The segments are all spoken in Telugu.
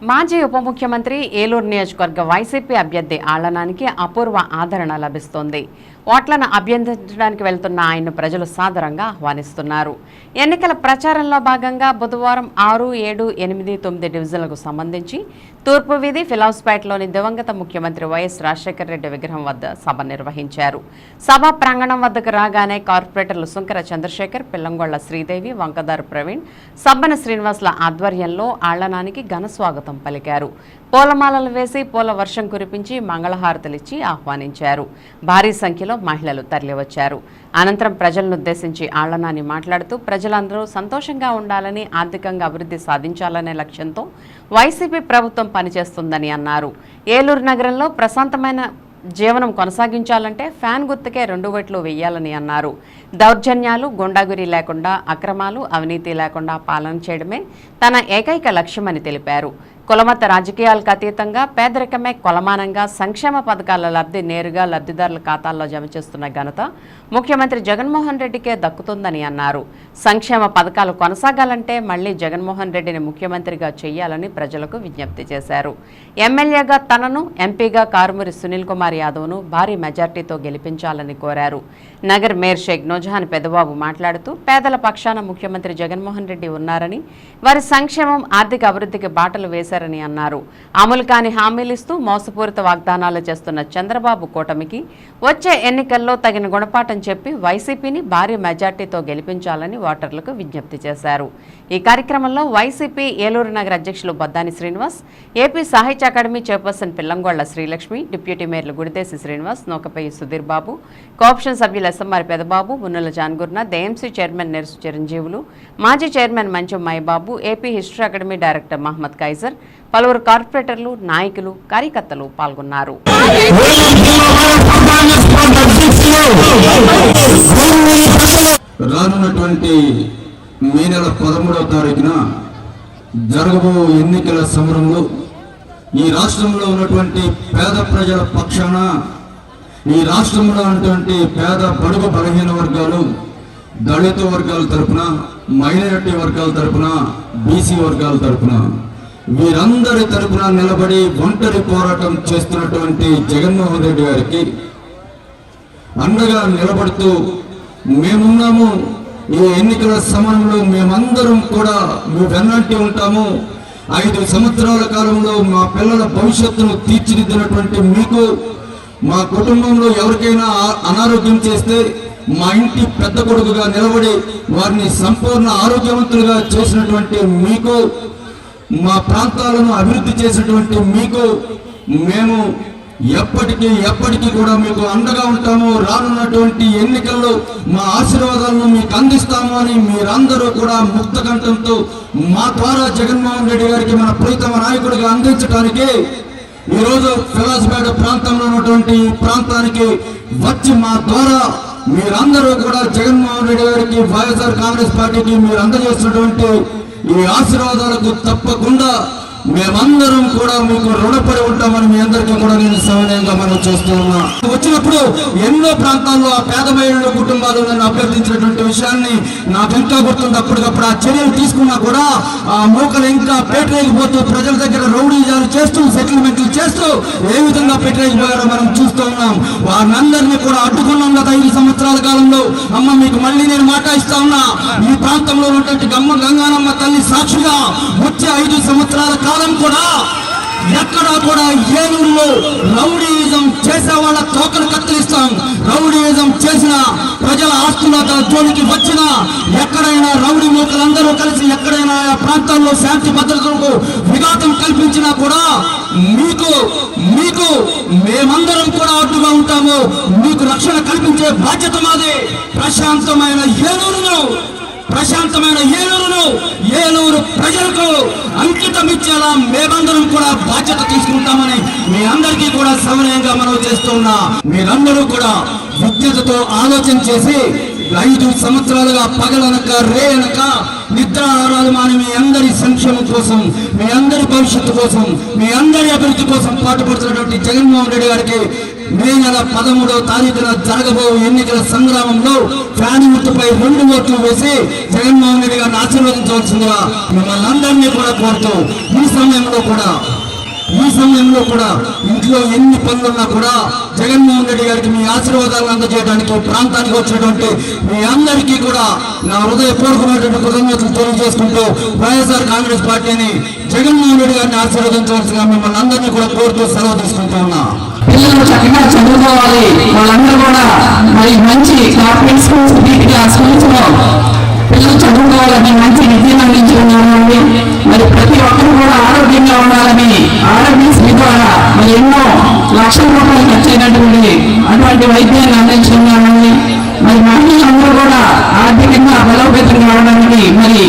మాజీ ఉప ముఖ్యమంత్రి ఏలూరు నియోజకవర్గ వైసీపీ అభ్యర్థి ఆళ్ళనానికి అపూర్వ ఆదరణ లభిస్తోంది. ఓట్లను అభ్యర్థించడానికి వెళ్తున్న ఆయన్ను ప్రజలు సాదరంగా ఆహ్వానిస్తున్నారు. ఎన్నికల ప్రచారంలో భాగంగా బుధవారం ఆరు ఏడు ఎనిమిది తొమ్మిది డివిజన్లకు సంబంధించి తూర్పు వీధి ఫిలాస్పేటలోని దివంగత ముఖ్యమంత్రి వైఎస్ రాజశేఖర రెడ్డి విగ్రహం వద్ద సభ నిర్వహించారు. సభ ప్రాంగణం వద్దకు రాగానే కార్పొరేటర్లు సుంకర చంద్రశేఖర్ పిల్లంగొళ్ళ శ్రీదేవి వంకదారు ప్రవీణ్ సబ్బన శ్రీనివాసుల ఆధ్వర్యంలో ఆళ్ళనానికి ఘన స్వాగతం పలికారు. పూలమాలలు వేసి పూల వర్షం కురిపించి మంగళహారతలిచ్చి ఆహ్వానించారు. భారీ సంఖ్యలో మహిళలు తరలివచ్చారు. అనంతరం ప్రజలనుద్దేశించి ఆళ్ళనాని మాట్లాడుతూ ప్రజలందరూ సంతోషంగా ఉండాలని ఆర్థికంగా అభివృద్ధి సాధించాలనే లక్ష్యంతో వైసీపీ ప్రభుత్వం పనిచేస్తుందని అన్నారు. ఏలూరు నగరంలో ప్రశాంతమైన జీవనం కొనసాగించాలంటే ఫ్యాన్ గుర్తుకే రెండు ఓట్లు వెయ్యాలని అన్నారు. దౌర్జన్యాలు గుండాగురి లేకుండా అక్రమాలు అవినీతి లేకుండా పాలన చేయడమే తన ఏకైక లక్ష్యమని తెలిపారు. కులమత రాజకీయాలకు అతీతంగా పేదరికమే కొలమానంగా సంక్షేమ పథకాల లబ్ధి నేరుగా లబ్ధిదారుల ఖాతాల్లో జమ చేస్తున్న ఘనత ముఖ్యమంత్రి జగన్మోహన్ రెడ్డికే దక్కుతుందని అన్నారు. సంక్షేమ పథకాలు కొనసాగాలంటే మళ్ళీ జగన్మోహన్ రెడ్డిని ముఖ్యమంత్రిగా చేయాలని ప్రజలకు విజ్ఞప్తి చేశారు. ఎమ్మెల్యేగా తనను ఎంపీగా కారుమూరి సునీల్ కుమార్ యాదవ్ను భారీ మెజార్టీతో గెలిపించాలని కోరారు. నగర్ మేయర్ షేక్ నోజహాన్ పెదబాబు మాట్లాడుతూ పేదల పక్షాన ముఖ్యమంత్రి జగన్మోహన్ రెడ్డి ఉన్నారని వారి సంక్షేమం ఆర్థిక అభివృద్ధికి బాటలు వేశారు చేశారని అన్నారు. అమలు కాని హామీలిస్తూ మోసపూరిత వాగ్దానాలు చేస్తున్న చంద్రబాబు కూటమికి వచ్చే ఎన్నికల్లో తగిన గుణపాఠం చెప్పి వైసీపీని భారీ మెజార్టీతో గెలిపించాలని ఓటర్లకు విజ్ఞప్తి చేశారు. ఈ కార్యక్రమంలో వైసీపీ ఏలూరు నగర అధ్యక్షులు బద్దాని శ్రీనివాస్ ఏపీ సాహిత్య academy chairperson Pillangolla Srilakshmi deputy మేయర్లు Gudidesi Srinivas నౌకపై సుధీర్ బాబు కోఆప్షన్ సభ్యులు ఎస్ఎంఆర్ పెదబాబు మున్నుల జాన్గుర్న దేఎంసీ చైర్మన్ నెర్సు చిరంజీవులు మాజీ chairman Mancham Maibabu AP history academy director Mohammed Kaiser పలువురు కార్పొరేటర్లు నాయకులు కార్యకర్తలు పాల్గొన్నారు. రానున్నటువంటి మే నెల పదమూడవ తారీఖున జరగబో ఎన్నికల సమరంలో ఈ రాష్ట్రంలో ఉన్నటువంటి పేద ప్రజల పక్షాన ఈ రాష్ట్రంలో ఉన్నటువంటి పేద బడుగు బలహీన వర్గాలు దళిత వర్గాల తరఫున మైనారిటీ వర్గాల తరఫున బీసీ వర్గాల తరపున వీరందరి తరపున నిలబడి ఒంటరి పోరాటం చేస్తున్నటువంటి జగన్మోహన్ రెడ్డి గారికి అండగా నిలబడుతూ మేమున్నాము. ఈ ఎన్నికల సమయంలో మేమందరం కూడా మీ వెన్నంటి ఉంటాము. ఐదు సంవత్సరాల కాలంలో మా పిల్లల భవిష్యత్తును తీర్చిదిద్దినటువంటి మీకు మా కుటుంబంలో ఎవరికైనా అనారోగ్యం చేస్తే మా ఇంటి పెద్ద కొడుకుగా నిలబడి వారిని సంపూర్ణ ఆరోగ్యవంతులుగా చేసినటువంటి మీకు మా ప్రాంతాలను అభివృద్ధి చేసినటువంటి మీకు మేము ఎప్పటికీ ఎప్పటికీ కూడా మీకు అండగా ఉంటాము. రానున్నటువంటి ఎన్నికల్లో మా ఆశీర్వాదాలను మీకు అందిస్తాము అని మీరందరూ కూడా ముక్త కంఠంతో మా ద్వారా జగన్మోహన్ రెడ్డి గారికి మన ప్రీతమ నాయకుడిగా అందించడానికి ఈరోజు ఫిలాస్పేట ప్రాంతంలో ఉన్నటువంటి ఈ ప్రాంతానికి వచ్చి మా ద్వారా మీరందరూ కూడా జగన్మోహన్ రెడ్డి గారికి వైఎస్ఆర్ కాంగ్రెస్ పార్టీకి మీరు అందజేసినటువంటి ఈ ఆశీర్వాదాలకు తప్పకుండా మేమందరం కూడా మీకు రుణపడి ఉంటామని మీ అందరికీ కూడా నేను సవినయంగా మనం చేస్తూ ఉన్నా. వచ్చినప్పుడు ఎన్నో ప్రాంతాల్లో ఆ పేద మహిళల కుటుంబాలు నన్ను అభ్యర్థించినటువంటి విషయాన్ని నాకు ఇంకా గుర్తుంది. అప్పటికప్పుడు ఆ చర్యలు తీసుకున్నా కూడా ఆ మూకలు ఇంకా పెట్టలేకపోతూ ప్రజల దగ్గర రౌడీజాలు చేస్తూ సెటిల్మెంట్లు చేస్తూ ఏ విధంగా పెట్టలేకపోయారో మనం చూస్తూ ఉన్నాం. వారినందరినీ కూడా అడ్డుకున్నాం గత ఐదు సంవత్సరాల కాలంలో. అమ్మ మీకు మళ్ళీ నేను మాట ఇస్తా ఉన్నా. ఈ ప్రాంతంలో ఉన్నటువంటి గమ్మ గంగానమ్మ తల్లి సాక్షిగా వచ్చే ఐదు సంవత్సరాల కాలం కూడా ఎక్కడా కూడా ఏలూరులో రౌడీయిజం చేసే వాళ్ళ తోకలు కత్తిరిస్తాం. రౌడీయిజం చేసిన ప్రజల ఆస్తుల జోలికి వచ్చిన ఎక్కడైనా రౌడీ మూకలందరూ కలిసి ఎక్కడైనా ఆ ప్రాంతాల్లో శాంతి భద్రతలకు విఘాతం కల్పించినా కూడా మీకు మీకు మేమందరం కూడా అడ్డుగా ఉంటాము. మీకు రక్షణ కల్పించే బాధ్యత మాది. ప్రశాంతమైన ఏలూరును ప్రశాంతమైన ఏలూరును ఏలూరు ప్రజలకు అంకితం ఇచ్చేలా మేమందరం కూడా బాధ్యత తీసుకుంటామని మీ అందరికీ కూడా సమన్వయంగా మనం చేస్తున్నా. మీరందరూ కూడా విద్యతతో ఆలోచన చేసి ఐదు సంవత్సరాలుగా పగలనక రే రేయనక నిద్రాహారాలు మాని మీ అందరి సంక్షేమం కోసం మీ అందరి భవిష్యత్తు కోసం మీ అందరి అభివృద్ధి కోసం పాటుపడుతున్నటువంటి జగన్మోహన్ రెడ్డి గారికి మే నెల పదమూడవ తారీఖున జరగబో ఎన్నికల సంగ్రామంలో ఫ్యాన్ గుర్తుపై రెండు ఓట్లు వేసి జగన్మోహన్ రెడ్డి గారిని ఆశీర్వదించవలసిందిగా మిమ్మల్ని అందరినీ కూడా కోరుతూ ఈ సమయంలో కూడా ఈ సమయంలో కూడా ఇంట్లో ఎన్ని పనులున్నా కూడా జగన్మోహన్ రెడ్డి గారికి మీ ఆశీర్వాదాలను అందజేయడానికి ప్రాంతానికి వచ్చినటువంటి మీ అందరికీ కూడా నా హృదయపూర్వకమైనటువంటి కృతజ్ఞతలు తెలియజేసుకుంటూ వైఎస్ఆర్ కాంగ్రెస్ పార్టీని జగన్మోహన్ రెడ్డి గారిని ఆశీర్వదించవలసిన మిమ్మల్ని అందరినీ కూడా కోరుతూ సెలవు తీసుకుంటూ ఉన్నా. పిల్లలు చక్కగా చదువుకోవాలి. వాళ్ళందరూ కూడా మరి మంచి కార్పొరేట్ స్కూల్స్ ఆ స్కూల్స్లో పిల్లలు చదువుకోవాలని మంచి విద్యను అందించుకున్నామండి మరి ప్రతి ఒక్కరు కూడా ఆరోగ్యంగా ఉండాలని ఆరోగ్యశ్రీ ద్వారా మరి ఎన్నో లక్షల రూపాయలు ఖర్చైనటువంటి అటువంటి వైద్యాన్ని అందించుకున్నామండి మరి మహిళలందరూ కూడా ఆర్థికంగా బలోపేతం కావడానికి మరి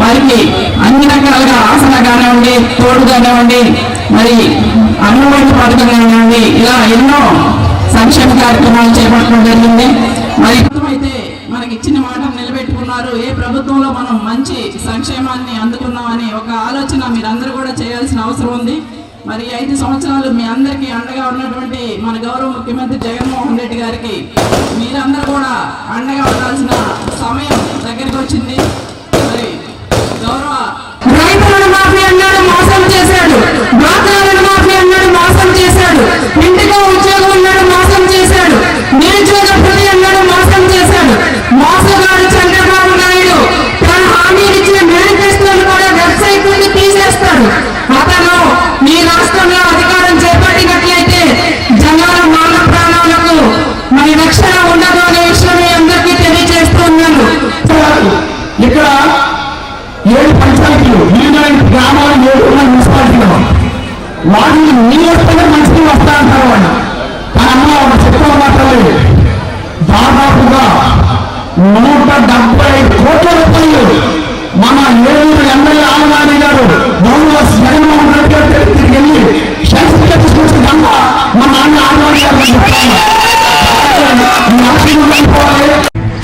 వారికి అన్ని రకాలుగా ఆసన కానివ్వండి తోడు కానివ్వండి మరి అన్నవాడి పథకం కానివ్వండి కార్యక్రమాలు చేపట్టడం జరిగింది. మరి అయితే మనకి ఇచ్చిన మాటలు నిలబెట్టుకున్నారు. ఏ ప్రభుత్వంలో మనం మంచి సంక్షేమాన్ని అందుకున్నామని ఒక ఆలోచన మీరందరూ కూడా చేయాల్సిన అవసరం ఉంది. మరి ఐదు సంవత్సరాలు మీ అందరికీ అండగా ఉన్నటువంటి మన గౌరవ ముఖ్యమంత్రి జగన్మోహన్ రెడ్డి గారికి మీరందరూ కూడా అండగా ఉండాల్సిన సమయం దగ్గరికి వచ్చింది. మరి గౌరవ మోసం చేశాడు. గ్రామాలు ఏడు మున్సిపాలిటీలో వాటిని నీళ్ళు వస్తేనే మంచిగా వస్తా అంటారు వాళ్ళు కానీ అమ్మ ఒక చెప్తా మాత్రమే దాదాపుగా నూట డెబ్బై కోట్ల రూపాయలు